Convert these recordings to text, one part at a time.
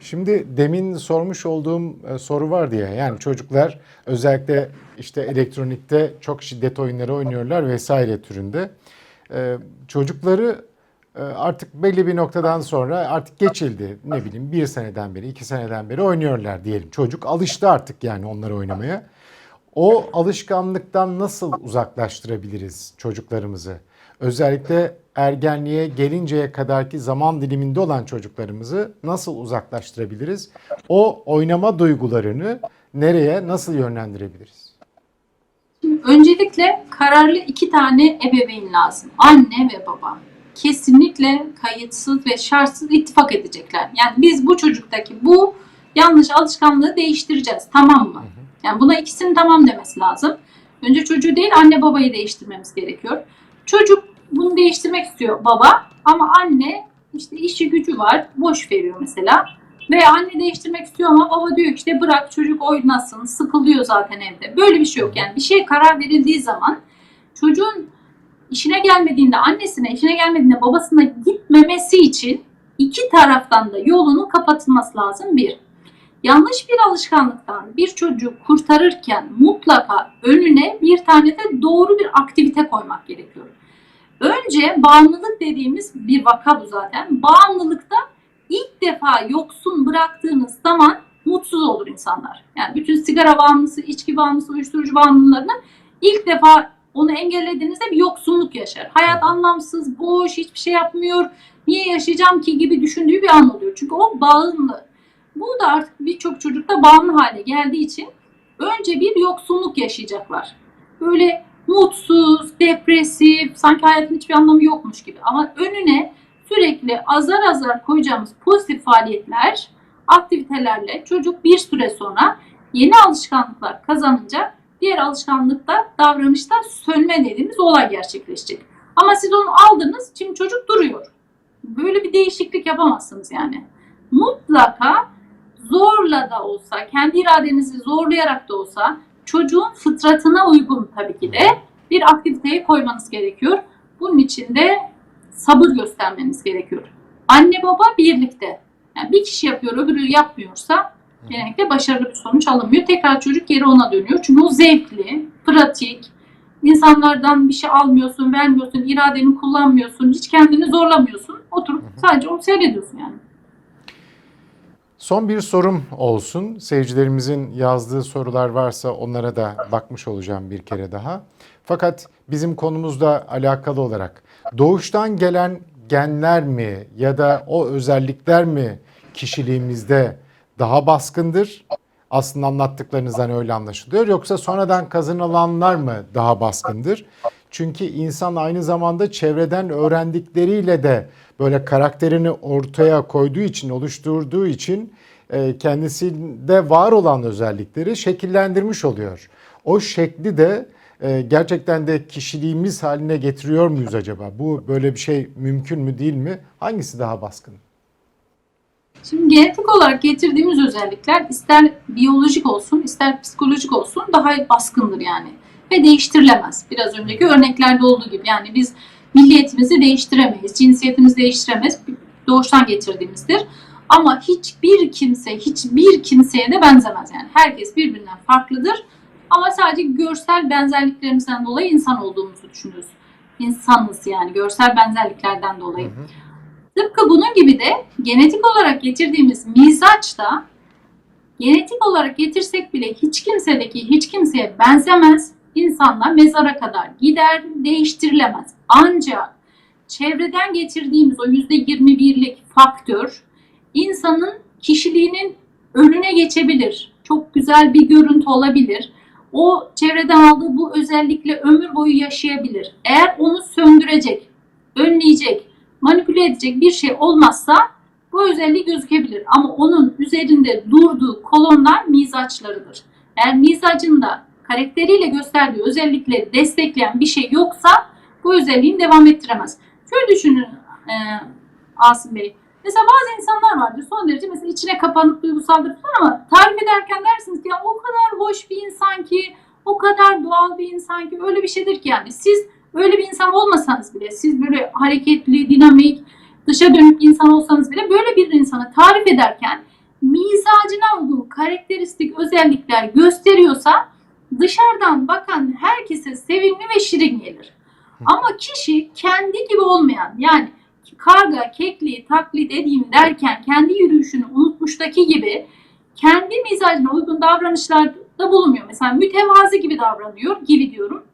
Şimdi demin sormuş olduğum e, soru var diye yani çocuklar özellikle işte elektronikte çok şiddet oyunları oynuyorlar vesaire türünde. E, çocukları e, artık belli bir noktadan sonra artık geçildi ne bileyim bir seneden beri iki seneden beri oynuyorlar diyelim. Çocuk alıştı artık yani onları oynamaya. O alışkanlıktan nasıl uzaklaştırabiliriz çocuklarımızı? Özellikle ergenliğe gelinceye kadarki zaman diliminde olan çocuklarımızı nasıl uzaklaştırabiliriz? O oynama duygularını nereye nasıl yönlendirebiliriz? Öncelikle kararlı iki tane ebeveyn lazım. Anne ve baba. Kesinlikle kayıtsız ve şartsız ittifak edecekler. Yani biz bu çocuktaki bu yanlış alışkanlığı değiştireceğiz. Tamam mı? Yani buna ikisinin tamam demesi lazım. Önce çocuğu değil anne babayı değiştirmemiz gerekiyor. Çocuk bunu değiştirmek istiyor baba ama anne işte işi gücü var boş veriyor mesela. Ve anne değiştirmek istiyor ama baba diyor işte bırak çocuk oynasın sıkılıyor zaten evde. Böyle bir şey yok yani bir şeye karar verildiği zaman çocuğun işine gelmediğinde annesine işine gelmediğinde babasına gitmemesi için iki taraftan da yolunun kapatılması lazım bir. Yanlış bir alışkanlıktan bir çocuğu kurtarırken mutlaka önüne bir tane de doğru bir aktivite koymak gerekiyor. Önce bağımlılık dediğimiz bir vaka bu zaten. Bağımlılıkta ilk defa yoksun bıraktığınız zaman mutsuz olur insanlar. Yani bütün sigara bağımlısı, içki bağımlısı, uyuşturucu bağımlılarını ilk defa onu engellediğinizde bir yoksunluk yaşar. Hayat anlamsız, boş, hiçbir şey yapmıyor. Niye yaşayacağım ki gibi düşündüğü bir an oluyor. Çünkü o bağımlı. Bu da artık birçok çocukta bağımlı hale geldiği için önce bir yoksunluk yaşayacaklar. Böyle mutsuz, depresif, sanki hayatın hiçbir anlamı yokmuş gibi. Ama önüne sürekli azar azar koyacağımız pozitif faaliyetler, aktivitelerle çocuk bir süre sonra yeni alışkanlıklar kazanınca diğer alışkanlıkta, davranışta sönme dediğimiz olay gerçekleşecek. Ama siz onu aldınız, şimdi çocuk duruyor. Böyle bir değişiklik yapamazsınız yani. Mutlaka zorla da olsa, kendi iradenizi zorlayarak da olsa çocuğun fıtratına uygun tabii ki de bir aktiviteye koymanız gerekiyor. Bunun için de sabır göstermeniz gerekiyor. Anne baba birlikte. Yani bir kişi yapıyor, öbürü yapmıyorsa genellikle başarılı bir sonuç alınmıyor. Tekrar çocuk geri ona dönüyor. Çünkü o zevkli, pratik. İnsanlardan bir şey almıyorsun, vermiyorsun, iradeni kullanmıyorsun, hiç kendini zorlamıyorsun. Oturup sadece onu seyrediyorsun yani. Son bir sorum olsun. Seyircilerimizin yazdığı sorular varsa onlara da bakmış olacağım bir kere daha. Fakat bizim konumuzla alakalı olarak doğuştan gelen genler mi ya da o özellikler mi kişiliğimizde daha baskındır? Aslında anlattıklarınızdan öyle anlaşılıyor. Yoksa sonradan kazanılanlar mı daha baskındır? Çünkü insan aynı zamanda çevreden öğrendikleriyle de böyle karakterini ortaya koyduğu için, oluşturduğu için e, kendisinde var olan özellikleri şekillendirmiş oluyor. O şekli de e, gerçekten de kişiliğimiz haline getiriyor muyuz acaba? Bu böyle bir şey mümkün mü değil mi? Hangisi daha baskın? Şimdi genetik olarak getirdiğimiz özellikler ister biyolojik olsun ister psikolojik olsun daha baskındır yani. Ve değiştirilemez. Biraz önceki örneklerde olduğu gibi. Yani biz milliyetimizi değiştiremeyiz, cinsiyetimizi değiştiremeyiz. Doğuştan getirdiğimizdir. Ama hiçbir kimse, hiçbir kimseye de benzemez yani. Herkes birbirinden farklıdır. Ama sadece görsel benzerliklerimizden dolayı insan olduğumuzu düşünüyoruz. İnsanız yani görsel benzerliklerden dolayı. Hı hı. Tıpkı bunun gibi de genetik olarak getirdiğimiz mizaç da genetik olarak getirsek bile hiç kimsedeki hiç kimseye benzemez. İnsanla mezara kadar gider, değiştirilemez. Ancak çevreden getirdiğimiz o %21'lik faktör insanın kişiliğinin önüne geçebilir. Çok güzel bir görüntü olabilir. O çevreden aldığı bu özellikle ömür boyu yaşayabilir. Eğer onu söndürecek, önleyecek, manipüle edecek bir şey olmazsa bu özelliği gözükebilir. Ama onun üzerinde durduğu kolonlar mizaçlarıdır. Eğer mizacında karakteriyle gösterdiği özellikleri destekleyen bir şey yoksa bu özelliğini devam ettiremez. Şöyle düşünün e, Asım Bey. Mesela bazı insanlar vardır son derece mesela içine kapanık duygusaldır ama tarif ederken dersiniz ki ya o kadar hoş bir insan ki o kadar doğal bir insan ki öyle bir şeydir ki yani siz öyle bir insan olmasanız bile siz böyle hareketli, dinamik, dışa dönük insan olsanız bile böyle bir insanı tarif ederken mizacına uygun karakteristik özellikler gösteriyorsa dışarıdan bakan herkese sevimli ve şirin gelir. Ama kişi kendi gibi olmayan yani karga, kekli, taklit edeyim derken kendi yürüyüşünü unutmuştaki gibi kendi mizacına uygun davranışlarda bulunmuyor. Mesela mütevazi gibi davranıyor gibi diyorum.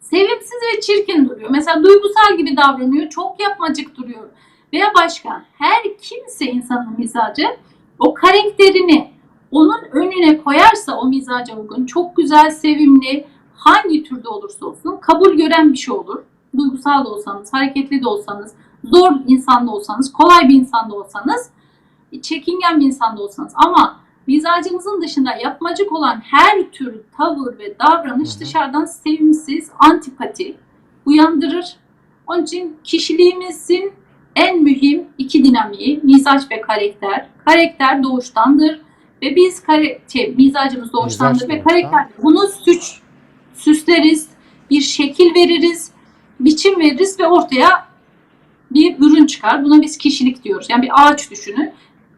Sevimsiz ve çirkin duruyor. Mesela duygusal gibi davranıyor. Çok yapmacık duruyor. Veya başka. Her kimse insanın mizacı o karakterini onun önüne koyarsa o mizaca uygun çok güzel, sevimli, hangi türde olursa olsun kabul gören bir şey olur. Duygusal da olsanız, hareketli de olsanız, zor insan da olsanız, kolay bir insan da olsanız, çekingen bir insan da olsanız ama mizacınızın dışında yapmacık olan her tür tavır ve davranış Hı hı. dışarıdan sevimsiz, antipati uyandırır. Onun için kişiliğimizin en mühim iki dinamiği mizaç ve karakter. Karakter doğuştandır ve biz kare, şey, mizacımız doğuştandır ve doğuştan. karakter bunu süç, süsleriz, bir şekil veririz, biçim veririz ve ortaya bir ürün çıkar. Buna biz kişilik diyoruz. Yani bir ağaç düşünün.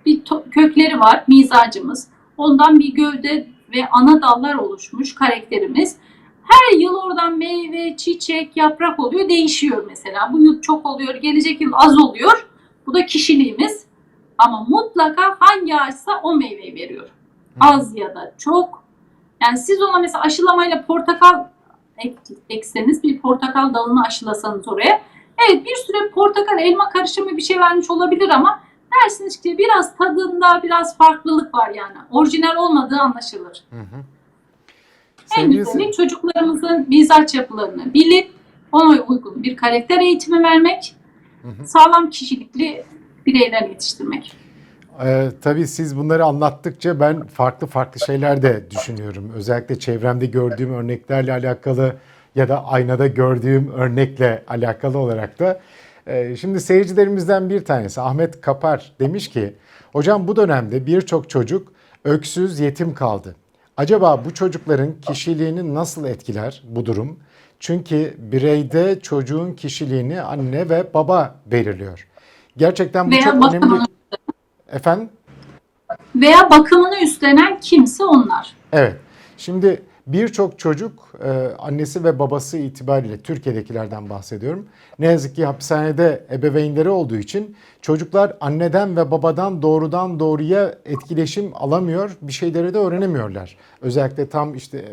Bir kökleri var mizacımız. Ondan bir gövde ve ana dallar oluşmuş karakterimiz. Her yıl oradan meyve, çiçek, yaprak oluyor. Değişiyor mesela. Bu yıl çok oluyor, gelecek yıl az oluyor. Bu da kişiliğimiz. Ama mutlaka hangi ağaçsa o meyveyi veriyor. Az ya da çok. Yani siz ona mesela aşılamayla portakal ek- ekseniz bir portakal dalını aşılasanız oraya. Evet bir süre portakal elma karışımı bir şey vermiş olabilir ama dersiniz ki biraz tadında biraz farklılık var yani. Orijinal olmadığı anlaşılır. Hı hı. En güzeli çocuklarımızın mizaç yapılarını bilip ona uygun bir karakter eğitimi vermek, Hı hı. sağlam kişilikli bireyler yetiştirmek. Ee, tabii siz bunları anlattıkça ben farklı farklı şeyler de düşünüyorum. Özellikle çevremde gördüğüm örneklerle alakalı ya da aynada gördüğüm örnekle alakalı olarak da. Ee, şimdi seyircilerimizden bir tanesi Ahmet Kapar demiş ki, hocam bu dönemde birçok çocuk öksüz yetim kaldı. Acaba bu çocukların kişiliğini nasıl etkiler bu durum? Çünkü bireyde çocuğun kişiliğini anne ve baba belirliyor. Gerçekten bu Veya çok önemli. bakımını, Efendim? veya bakımını üstlenen kimse onlar. Evet. Şimdi birçok çocuk e, annesi ve babası itibariyle Türkiye'dekilerden bahsediyorum. Ne yazık ki hapishanede ebeveynleri olduğu için çocuklar anneden ve babadan doğrudan doğruya etkileşim alamıyor, bir şeyleri de öğrenemiyorlar. Özellikle tam işte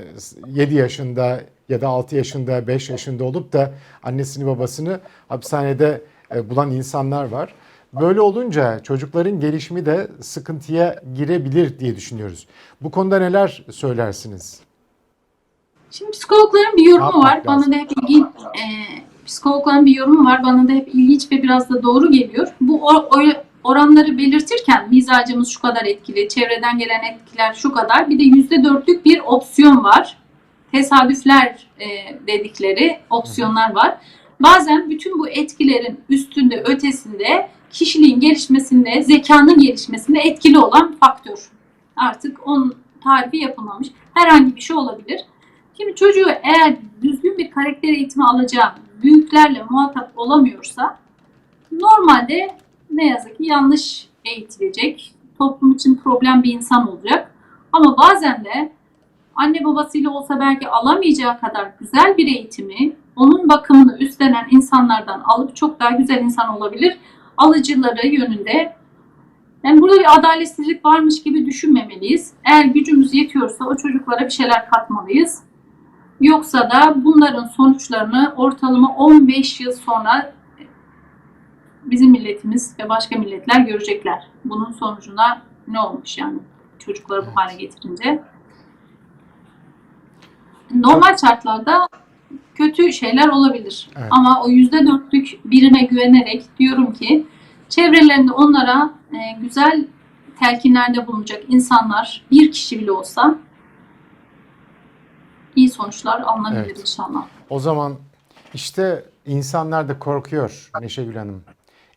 7 yaşında ya da 6 yaşında, 5 yaşında olup da annesini babasını hapishanede e, bulan insanlar var. Böyle olunca çocukların gelişimi de sıkıntıya girebilir diye düşünüyoruz. Bu konuda neler söylersiniz? Şimdi psikologların bir yorumu var. Bana lazım? da hep ilginç, e, psikologların bir yorumu var. Bana da hep ilginç ve biraz da doğru geliyor. Bu or- or- oranları belirtirken mizacımız şu kadar etkili, çevreden gelen etkiler şu kadar. Bir de yüzde dörtlük bir opsiyon var. Tesadüfler e, dedikleri opsiyonlar var. Bazen bütün bu etkilerin üstünde, ötesinde kişiliğin gelişmesinde, zekanın gelişmesinde etkili olan faktör. Artık onun tarifi yapılmamış. Herhangi bir şey olabilir. Şimdi çocuğu eğer düzgün bir karakter eğitimi alacağı büyüklerle muhatap olamıyorsa normalde ne yazık ki yanlış eğitilecek. Toplum için problem bir insan olacak. Ama bazen de anne babasıyla olsa belki alamayacağı kadar güzel bir eğitimi onun bakımını üstlenen insanlardan alıp çok daha güzel insan olabilir. Alıcıları yönünde yani burada bir adaletsizlik varmış gibi düşünmemeliyiz. Eğer gücümüz yetiyorsa o çocuklara bir şeyler katmalıyız. Yoksa da bunların sonuçlarını ortalama 15 yıl sonra bizim milletimiz ve başka milletler görecekler. Bunun sonucunda ne olmuş yani çocukları bu hale getirince. Normal şartlarda kötü şeyler olabilir. Evet. Ama o yüzde dörtlük birine güvenerek diyorum ki çevrelerinde onlara e, güzel telkinlerde bulunacak insanlar bir kişi bile olsa iyi sonuçlar alınabilir Evet. inşallah. O zaman işte insanlar da korkuyor Neşegül Hanım.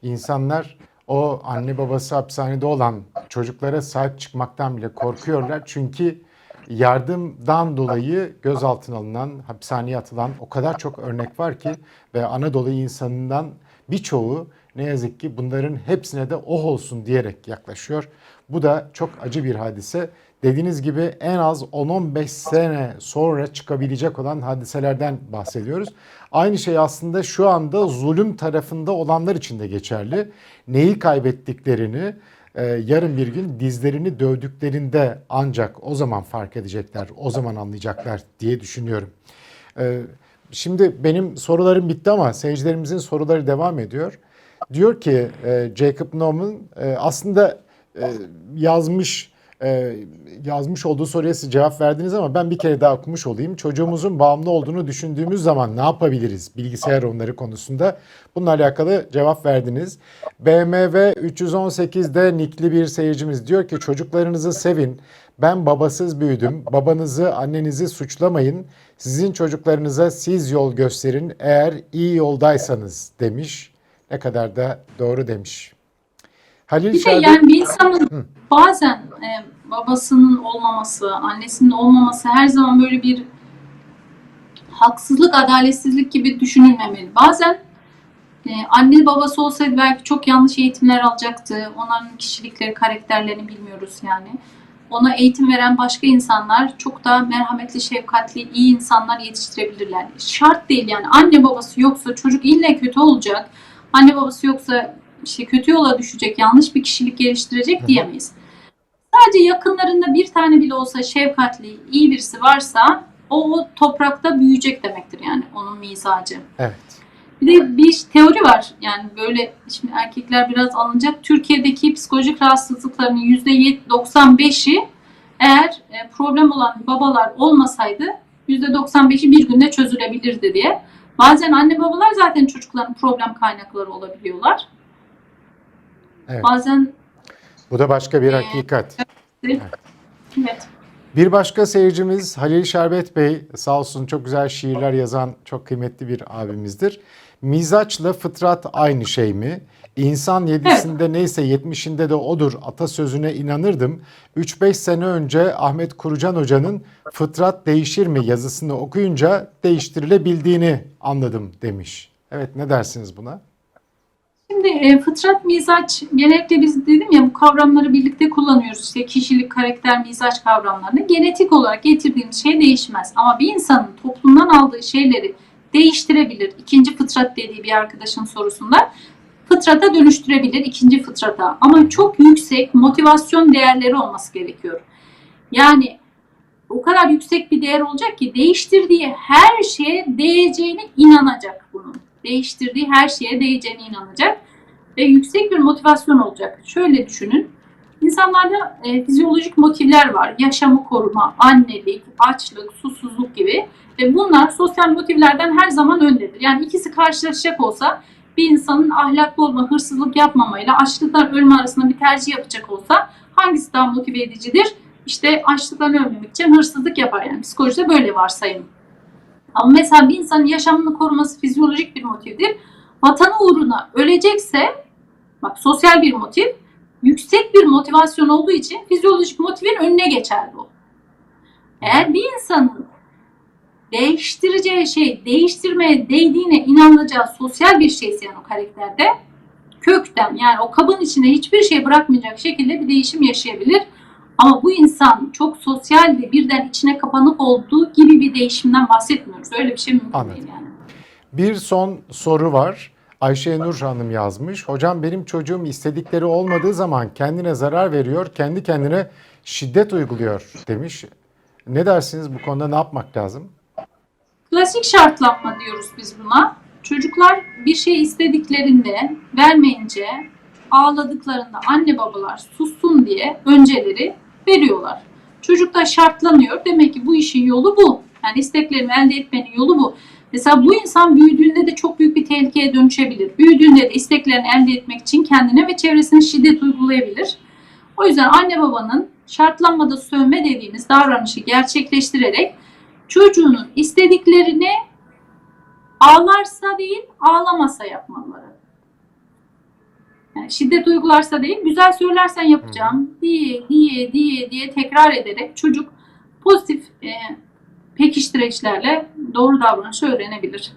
İnsanlar o anne babası hapishanede olan çocuklara sahip çıkmaktan bile korkuyorlar. Çünkü yardımdan dolayı gözaltına alınan, hapishaneye atılan o kadar çok örnek var ki ve Anadolu insanından birçoğu ne yazık ki bunların hepsine de oh olsun diyerek yaklaşıyor. Bu da çok acı bir hadise. Dediğiniz gibi en az 10-15 sene sonra çıkabilecek olan hadiselerden bahsediyoruz. Aynı şey aslında şu anda zulüm tarafında olanlar için de geçerli. Neyi kaybettiklerini e, yarın bir gün dizlerini dövdüklerinde ancak o zaman fark edecekler, o zaman anlayacaklar diye düşünüyorum. E, Şimdi benim sorularım bitti ama seyircilerimizin soruları devam ediyor. Diyor ki e, Jacob Norman e, aslında e, yazmış e, yazmış olduğu soruya siz cevap verdiniz ama ben bir kere daha okumuş olayım. Çocuğumuzun bağımlı olduğunu düşündüğümüz zaman ne yapabiliriz bilgisayar oyunları konusunda? Bununla alakalı cevap verdiniz. BMW 318'de nikli bir seyircimiz diyor ki çocuklarınızı sevin. Ben babasız büyüdüm. Babanızı, annenizi suçlamayın. Sizin çocuklarınıza siz yol gösterin eğer iyi yoldaysanız demiş. Ne kadar da doğru demiş. Halil Bir Şerbet- yani bir insanın bazen e, babasının olmaması, annesinin olmaması her zaman böyle bir haksızlık, adaletsizlik gibi düşünülmemeli. Bazen e, anne babası olsaydı belki çok yanlış eğitimler alacaktı. Onların kişilikleri, karakterlerini bilmiyoruz yani. Ona eğitim veren başka insanlar çok daha merhametli, şefkatli, iyi insanlar yetiştirebilirler. Şart değil yani anne babası yoksa çocuk ille kötü olacak. Anne babası yoksa işte kötü yola düşecek, yanlış bir kişilik geliştirecek diyemeyiz. Sadece yakınlarında bir tane bile olsa şefkatli, iyi birisi varsa o, o toprakta büyüyecek demektir yani onun mizacı. Evet. Bir de bir teori var. Yani böyle şimdi erkekler biraz alınacak. Türkiye'deki psikolojik rahatsızlıkların %95'i eğer e, problem olan babalar olmasaydı %95'i bir günde çözülebilirdi diye. Bazen anne babalar zaten çocukların problem kaynakları olabiliyorlar. Evet. Bazen Bu da başka bir Ee, hakikat. evet. Bir başka seyircimiz Halil Şerbet Bey sağ olsun çok güzel şiirler yazan çok kıymetli bir abimizdir. Mizaçla fıtrat aynı şey mi? İnsan yedisinde neyse yetmişinde de odur atasözüne inanırdım. 3-5 sene önce Ahmet Kurucan Hoca'nın Fıtrat Değişir mi yazısını okuyunca değiştirilebildiğini anladım demiş. Evet ne dersiniz buna? Şimdi e, fıtrat, mizaç genellikle biz dedim ya bu kavramları birlikte kullanıyoruz. İşte kişilik, karakter, mizaç kavramlarını. Genetik olarak getirdiğimiz şey değişmez. Ama bir insanın toplumdan aldığı şeyleri değiştirebilir. İkinci fıtrat dediği bir arkadaşın sorusunda fıtrata dönüştürebilir ikinci fıtrata. Ama çok yüksek motivasyon değerleri olması gerekiyor. Yani o kadar yüksek bir değer olacak ki değiştirdiği her şeye değeceğine inanacak bunun. Değiştirdiği her şeye değeceğine inanacak ve yüksek bir motivasyon olacak. Şöyle düşünün. İnsanlarda e, fizyolojik motivler var. Yaşamı koruma, annelik, açlık, susuzluk gibi. Ve bunlar sosyal motivlerden her zaman öndedir. Yani ikisi karşılaşacak olsa bir insanın ahlaklı olma, hırsızlık yapmamayla açlıktan ölme arasında bir tercih yapacak olsa hangisi daha motive edicidir? İşte açlıktan ölmemek için hırsızlık yapar. Yani psikolojide böyle varsayım. Ama mesela bir insanın yaşamını koruması fizyolojik bir motivdir. Vatanı uğruna ölecekse, bak sosyal bir motiv, yüksek bir motivasyon olduğu için fizyolojik motivin önüne geçer bu. Eğer bir insanın değiştireceği şey, değiştirmeye değdiğine inanılacağı sosyal bir şeyse yani o karakterde kökten yani o kabın içinde hiçbir şey bırakmayacak şekilde bir değişim yaşayabilir. Ama bu insan çok sosyal ve birden içine kapanık olduğu gibi bir değişimden bahsetmiyoruz. Öyle bir şey mümkün Anladım. değil yani. Bir son soru var. Ayşe Nur Hanım yazmış. Hocam benim çocuğum istedikleri olmadığı zaman kendine zarar veriyor, kendi kendine şiddet uyguluyor demiş. Ne dersiniz bu konuda ne yapmak lazım? Klasik şartlanma diyoruz biz buna. Çocuklar bir şey istediklerinde vermeyince ağladıklarında anne babalar sussun diye önceleri veriyorlar. Çocuk da şartlanıyor. Demek ki bu işin yolu bu. Yani isteklerimi elde etmenin yolu bu. Mesela bu insan büyüdüğünde de çok büyük bir tehlikeye dönüşebilir. Büyüdüğünde de isteklerini elde etmek için kendine ve çevresine şiddet uygulayabilir. O yüzden anne babanın şartlanmada sövme dediğimiz davranışı gerçekleştirerek çocuğunun istediklerini ağlarsa değil ağlamasa yapmaları. Yani şiddet uygularsa değil, güzel söylersen yapacağım diye diye diye diye tekrar ederek çocuk pozitif e, pekiştireçlerle doğru davranışı öğrenebilir.